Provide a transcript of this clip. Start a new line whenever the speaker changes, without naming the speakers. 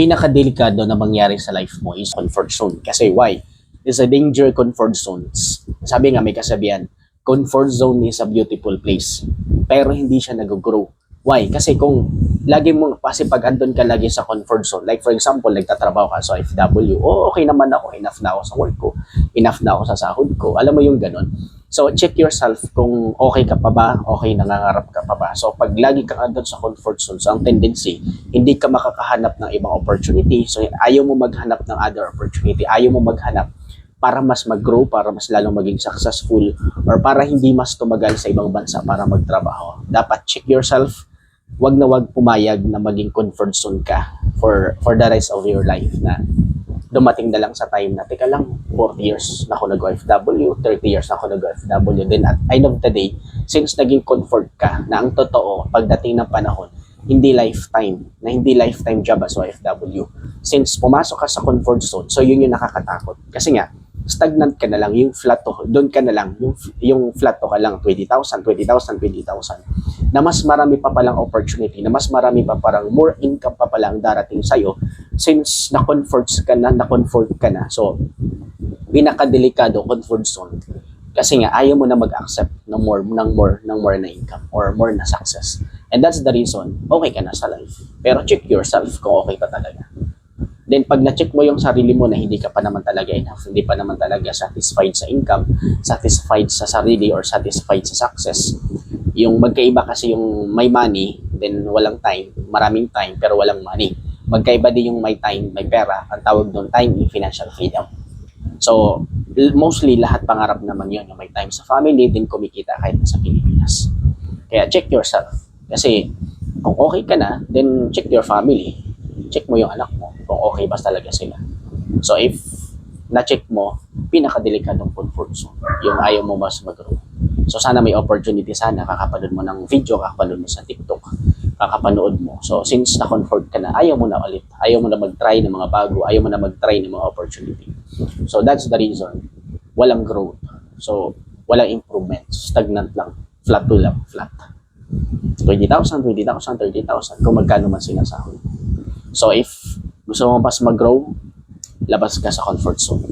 pinakadelikado na mangyari sa life mo is comfort zone. Kasi why? It's a danger comfort zones. Sabi nga may kasabihan, comfort zone is a beautiful place. Pero hindi siya nag-grow. Why? Kasi kung lagi mo, kasi pag andun ka lagi sa comfort zone, like for example, nagtatrabaho ka sa FW, oh, okay naman ako, enough na ako sa work ko, enough na ako sa sahod ko, alam mo yung ganun. So, check yourself kung okay ka pa ba, okay nangangarap ka pa ba. So, pag lagi ka andun sa comfort zone, so ang tendency, hindi ka makakahanap ng ibang opportunity. So, ayaw mo maghanap ng other opportunity, ayaw mo maghanap para mas mag-grow, para mas lalong maging successful, or para hindi mas tumagal sa ibang bansa para magtrabaho. Dapat check yourself, wag na wag pumayag na maging comfort zone ka for for the rest of your life na dumating na lang sa time na, teka lang, 40 years na ako nag-OFW, 30 years na ako nag-OFW. Then at end of the day, since naging comfort ka na ang totoo, pagdating ng panahon, hindi lifetime, na hindi lifetime job as OFW. Since pumasok ka sa comfort zone, so yun yung nakakatakot. Kasi nga, stagnant ka na lang, yung flat to, doon ka na lang, yung, yung flat to ka lang, 20,000, 20,000, 20,000, na mas marami pa palang opportunity, na mas marami pa parang more income pa palang darating sa'yo, since na-comfort ka na, na-comfort ka na, so, pinakadelikado, comfort zone, kasi nga, ayaw mo na mag-accept ng more, ng more, ng more na income, or more na success. And that's the reason, okay ka na sa life. Pero check yourself kung okay ka talaga. Then pag na-check mo yung sarili mo na hindi ka pa naman talaga enough, hindi pa naman talaga satisfied sa income, satisfied sa sarili or satisfied sa success, yung magkaiba kasi yung may money, then walang time, maraming time pero walang money. Magkaiba din yung may time, may pera, ang tawag doon time in financial freedom. So, mostly lahat pangarap naman yun, yung may time sa family, din kumikita kahit nasa Pilipinas. Kaya check yourself. Kasi kung okay ka na, then check your family. Check mo yung anak mo kung okay ba talaga sila. So if na-check mo, pinakadelikadong comfort zone. Yung ayaw mo mas mag-grow. So sana may opportunity sana, kakapanood mo ng video, kakapanood mo sa TikTok, kakapanood mo. So since na-comfort ka na, ayaw mo na ulit. Ayaw mo na mag-try ng mga bago, ayaw mo na mag-try ng mga opportunity. So that's the reason. Walang growth. So walang improvement. Stagnant lang. Flat to lang. Flat. 20,000, 20,000, 30,000 kung magkano man sinasahod. So if gusto mo mas mag-grow, labas ka sa comfort zone.